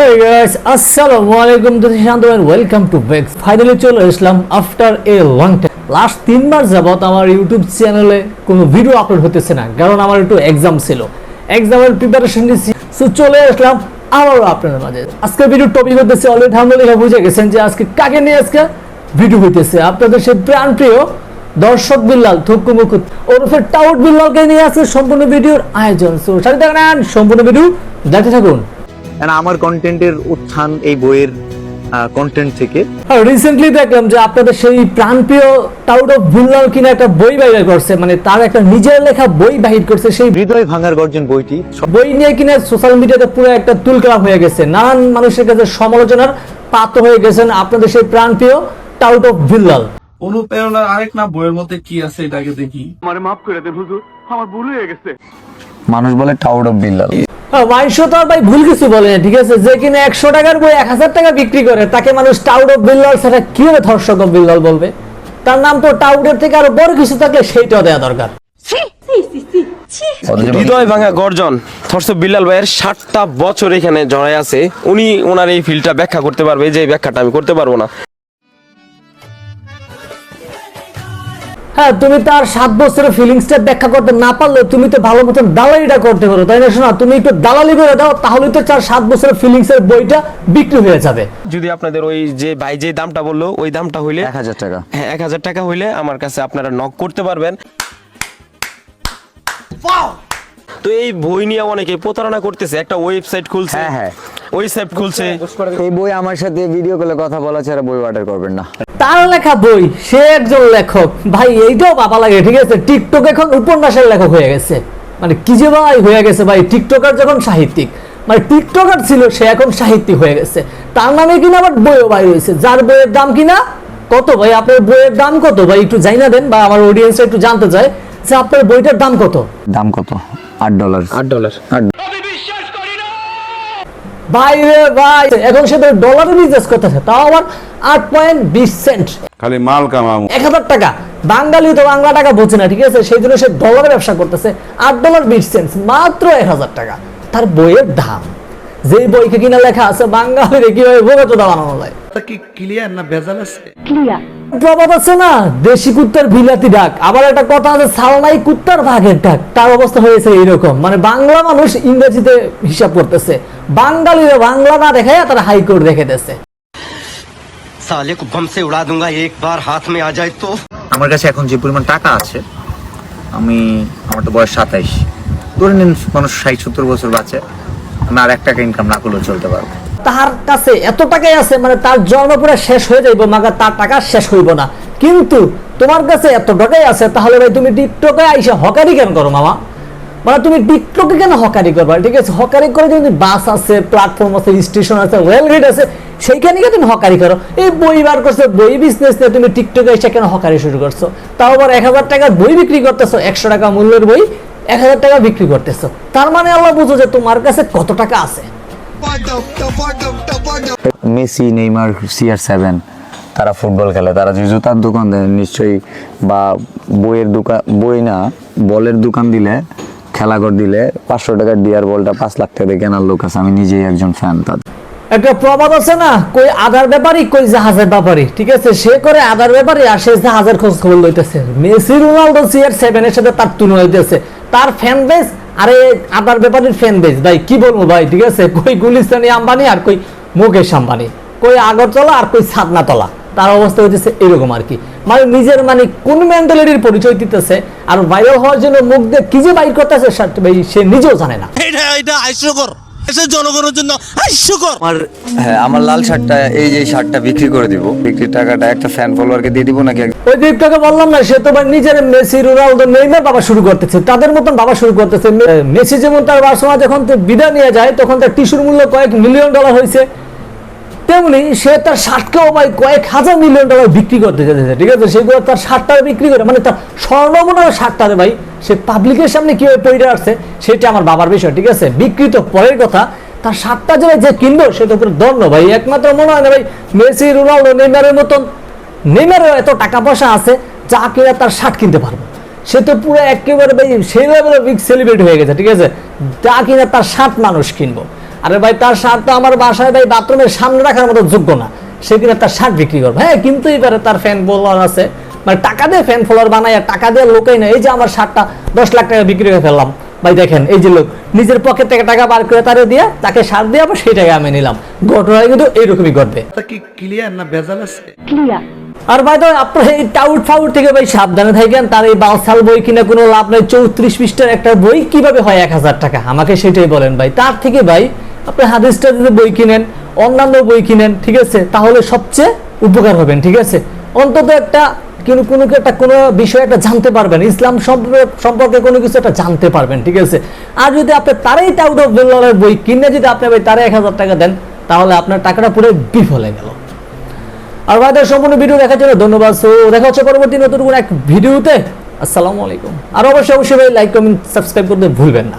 Hey guys, আসসালামু আলাইকুম this Shanto and welcome to Bex finally চলে আসলাম after a long time last তিন মাস যাবত আমার ইউটিউব চ্যানেলে কোনো ভিডিও আপলোড হতেছে না কারণ আমার একটু এক্সাম ছিল। এক্সামের প্রিপারেশন নিচ্ছি সো চলে আসলাম আবারও আপনাদের মাঝে। আজকে ভিডিও টপিক হতেছে অলরেডি থামলে বুঝে গেছেন যে আজকে কাকে নিয়ে আজকে ভিডিও হইতেছে। আপনাদের সেই প্রাণ প্রিয় দর্শক বিল্লাল থুকু মুকুত। ওরফে টাউট বিল্লালকে নিয়ে আজকে সম্পূর্ণ ভিডিওর আয়োজন। সো সাথে থাকেন সম্পূর্ণ ভিডিও দেখতে থাকুন। আমার কন্টেন্টের উত্থান এই বইয়ের কন্টেন্ট থেকে। রিসেন্টলি দেখলাম যে আপনাদের সেই প্রাণপ্রিয় টাউট অফ বিল্লাল কিনা একটা বই বাইর করছে মানে তার একটা নিজের লেখা বই বাহির করছে সেই হৃদয় ভাঙার গর্জন বইটি। বই নিয়ে কিনা সোশ্যাল মিডিয়াতে পুরো একটা তুলকালাম হয়ে গেছে। নানান মানুষের কাছে সমালোচনার পাত্র হয়ে গেছেন আপনাদের সেই প্রাণপ্রিয় টাউট অফ বিল্লাল অনুপ্রেরণার আরেক না বইয়ের মধ্যে কি আছে এটাকে দেখি। মানুষ বলে টাউড অফ বিল্লাল। হ্যাঁ মাইশো তো আর ভাই ভুল কিছু বলে না, ঠিক আছে? যে কিনা একশো টাকার বই এক হাজার টাকা বিক্রি করে তাকে মানুষ টাউট অফ বিল্লাল সেটা কীভাবে ধর্ষক অফ বিল্লাল বলবে? তার নাম তো টাউটের থেকে আরও বড় কিছু থাকলে সেইটাও দেওয়া দরকার। হৃদয় ভাঙা গর্জন থর্স বিল্লাল ভাইয়ের ষাটটা বছর এখানে জড়াই আছে উনি ওনার এই ফিল্ডটা ব্যাখ্যা করতে পারবে যে ব্যাখ্যাটা আমি করতে পারব না। হ্যাঁ তুমি তার সাত বছরের ফিলিংসটা ব্যাখ্যা করতে না পারলে তুমি তো ভালো মতন দালালিটা করতে পারো তাই না শোনা তুমি একটু দালালি করে দাও তাহলে তো চার সাত বছরের ফিলিংস এর বইটা বিক্রি হয়ে যাবে। যদি আপনাদের ওই যে ভাই যে দামটা বলল ওই দামটা হইলে এক হাজার টাকা। হ্যাঁ এক হাজার টাকা হইলে আমার কাছে আপনারা নক করতে পারবেন। তো এই বই নিয়ে অনেকে প্রতারণা করতেছে একটা ওয়েবসাইট খুলছে হ্যাঁ, হ্যাঁ। ওয়েবসাইট খুলছে। এই বই আমার সাথে ভিডিও কলে কথা বলা ছাড়া বই অর্ডার করবেন না। তার লেখা বই সে একজন লেখক। ভাই এইটাও বাবা লাগে ঠিক আছে? টিকটক এখন উপন্যাসের লেখক হয়ে গেছে। মানে কি যে ভাই হয়ে গেছে ভাই টিকটকার যখন সাহিত্যিক মানে টিকটকার ছিল সে এখন সাহিত্যিক হয়ে গেছে। তার নামে কিনা আবার বইও বাই হয়েছে। যার বইয়ের দাম কিনা? কত ভাই? আপনার বইয়ের দাম কত? ভাই একটু জানা দেন বা আমার অডিয়েন্স একটু জানতে চায় যে আপনার বইটার দাম কত? দাম কত? আট ডলার আট ডলার আট ভাই রে ভাই। এখন সে তো ডলারে বিজনেস করতেছে তাও আবার আট পয়েন্ট বিশ সেন্ট খালি মাল কামাবো। এক হাজার টাকা। বাঙালি তো বাংলা টাকা বোঝে না ঠিক আছে? সেই জন্য সে ডলারে ব্যবসা করতেছে আট ডলার বিশ সেন্ট মাত্র এক হাজার টাকা। তার বইয়ের দাম যে বইকে কিনা লেখা আছে বাঙালির কীভাবে ভোগত বানানো যায় প্রবাদ আছে না? দেশি কুত্তার বিলাতি ডাক। আবার একটা কথা আছে সালনাই কুত্তার ভাগের ডাক। তার অবস্থা হয়েছে এইরকম। মানে বাংলা মানুষ ইংরেজিতে হিসাব করতেছে। বাঙালিরা বাংলা না দেখে তারা হাইকোর্ট রেখে দিয়েছে। সালে কো উড়া দুঙ্গা একবার হাত মে আ যায় তো। আমার কাছে এখন যে পরিমাণ টাকা আছে আমি আমার তো বয়স সাতাইশ। ধরে নিন মানুষ ষাট সত্তর বছর বাঁচে আমি আর এক টাকা ইনকাম না করলেও চলতে পারব। তার কাছে এত টাকাই আছে মানে তার জন্ম পুরো শেষ হয়ে যাইব, মাগা তার টাকা শেষ হইব না। কিন্তু তোমার কাছে এত টাকাই আছে, তাহলে ভাই তুমি টিকটকে আইসা হকারি কেন করো, মামা? মানে তুমি টিকটকে কেন হকারি করবা? ঠিক আছে, হকারি করে যদি বাস আছে প্ল্যাটফর্ম আছে স্টেশন আছে রেলগেট আছে, সেইখানে গিয়ে তুমি হকারি করো। এই বই বার করছ, বই বিজনেস নিয়ে তুমি টিকটকে এসে কেন হকারি শুরু করছ? তাও আবার এক হাজার টাকার বই বিক্রি করতেছো, একশো টাকা মূল্যের বই, এক হাজার টাকা বিক্রি করতেছো। তার মানে আল্লাহ বুঝো যে তোমার কাছে কত টাকা আছে। মেসি, নেইমার, সিআর সেভেন, তারা ফুটবল খেলে। তারা যে জুতার দোকান দেয়, নিশ্চয়ই বা বইয়ের দোকান বই না, বলের দোকান দিলে, খেলাঘর দিলে পাঁচশো টাকার ডিয়ার বলটা পাঁচ লাখ টাকা কেনার লোক আছে। আমি নিজেই একজন ফ্যান তাদের। একটা প্রবাদ আছে না? কই আধার ব্যাপারই, কই জাহাজের ব্যাপারই। ঠিক আছে? সে করে আধার ব্যাপারই আর সে জাহাজের খোঁজ খবর লইতেছে। মেসি, রোনালদো, সিআর সেভেন এর সাথে তার তুলনা হইতেছে। তার ফ্যান বেস আরে আপনার ব্যাপারের ফ্যান বেস ভাই, কি বলব ভাই, ঠিক আছে? কই গুলিস্তানি আম্বানি আর কই মুকেশ আম্বানি? কই আগরতলা আর কই সাদনাতলা তার অবস্থা হচ্ছে এরকম আর কি। মানে নিজের মানে কোন মেন্টালিটির পরিচয় দিতেছে আর ভাইরাল হওয়ার জন্য মুখ দিয়ে কি যে বাইর করতেছে সে নিজেও জানে না। এটা এটা হাস্যকর। দেশের জনগণের জন্য হাস্যকর আমার হ্যাঁ আমার লাল শার্টটা এই যে শার্টটা বিক্রি করে দিব। বিক্রির টাকাটা একটা ফ্যান ফলোয়ারকে দিয়ে দিব নাকি? ওই দিকটাকে বললাম না সে তো ভাই নিজের মেসি রোনালদো নেইমার বাবা শুরু করতেছে। তাদের মতন বাবা শুরু করতেছে। মেসি যেমন তার বার্সেলোনা যখন বিদায় নিয়ে যায় তখন তার টিস্যুর মূল্য কয়েক মিলিয়ন ডলার হয়েছে। তেমনি সে তার শার্টকেও ভাই কয়েক হাজার মিলিয়ন ডলার বিক্রি করতে যেতেছে ঠিক আছে? সেগুলো তার শার্টটা বিক্রি করে মানে তার স্বর্ণমনার শার্টটা ভাই। সে পাবলিকের সামনে কীভাবে পড়ে আসছে সেটা আমার বাবার বিষয়, ঠিক আছে? বিক্রি তো পরের কথা, তার শার্টটা যে যে কিনবো সেটা পুরো দণ্ড ভাই, একমাত্র মনে হয় না ভাই, মেসি, রোনালদো, নেইমারের মতন। নেইমারের এত টাকা পয়সা আছে, যা কিনা তার শার্ট কিনতে পারব। সে তো পুরো একেবারে ভাই, সেই লেভেলের বিগ সেলিব্রিটি হয়ে গেছে, ঠিক আছে? যা কিনা তার শার্ট মানুষ কিনবো। আরে ভাই, তার শার্ট তো আমার বাসায় ভাই বাথরুমের সামনে রাখার মতো যোগ্য না। সে কিনা তার শার্ট বিক্রি করবে। হ্যাঁ কিন্তু এবারে তার ফ্যান ফলোয়ার আছে। মানে টাকা দিয়ে ফ্যান ফলোয়ার বানাই আর টাকা দিয়ে লোকেই না এই যে আমার শার্টটা দশ লাখ টাকা বিক্রি করে ফেললাম। ভাই দেখেন এই যে লোক নিজের পকেট থেকে টাকা বার করে তারে দিয়ে তাকে শার্ট দিয়ে আবার সেই টাকা আমি নিলাম। ঘটনা কিন্তু এইরকমই ঘটবে। কি ক্লিয়ার না ভেজাল আছে? আর ভাই তো আপনার এই টাউট ফাউট থেকে ভাই সাবধানে থাকেন তার এই বালসাল বই কিনে কোনো লাভ নেই চৌত্রিশ পৃষ্ঠার একটা বই কীভাবে হয় এক হাজার টাকা? আমাকে সেটাই বলেন ভাই। তার থেকে ভাই আপনি হাদিসটা যদি বই কিনেন অন্যান্য বই কিনেন ঠিক আছে তাহলে সবচেয়ে উপকার হবেন ঠিক আছে? অন্তত একটা কিন্তু কোনো একটা কোনো বিষয় একটা জানতে পারবেন। ইসলাম সম্পর্কে সম্পর্কে কোনো কিছু একটা জানতে পারবেন, ঠিক আছে? আর যদি আপনি তারাই টাউট অফ বই কিনে যদি আপনি ভাই তারা এক হাজার টাকা দেন, তাহলে আপনার টাকাটা পুরো বিফলে গেল। আর ভাইদের সম্পূর্ণ ভিডিও দেখার জন্য ধন্যবাদ। সো দেখা হচ্ছে পরবর্তী নতুন কোনো এক ভিডিওতে। আসসালামু আলাইকুম। আর অবশ্যই অবশ্যই লাইক কমেন্ট সাবস্ক্রাইব করতে ভুলবেন না।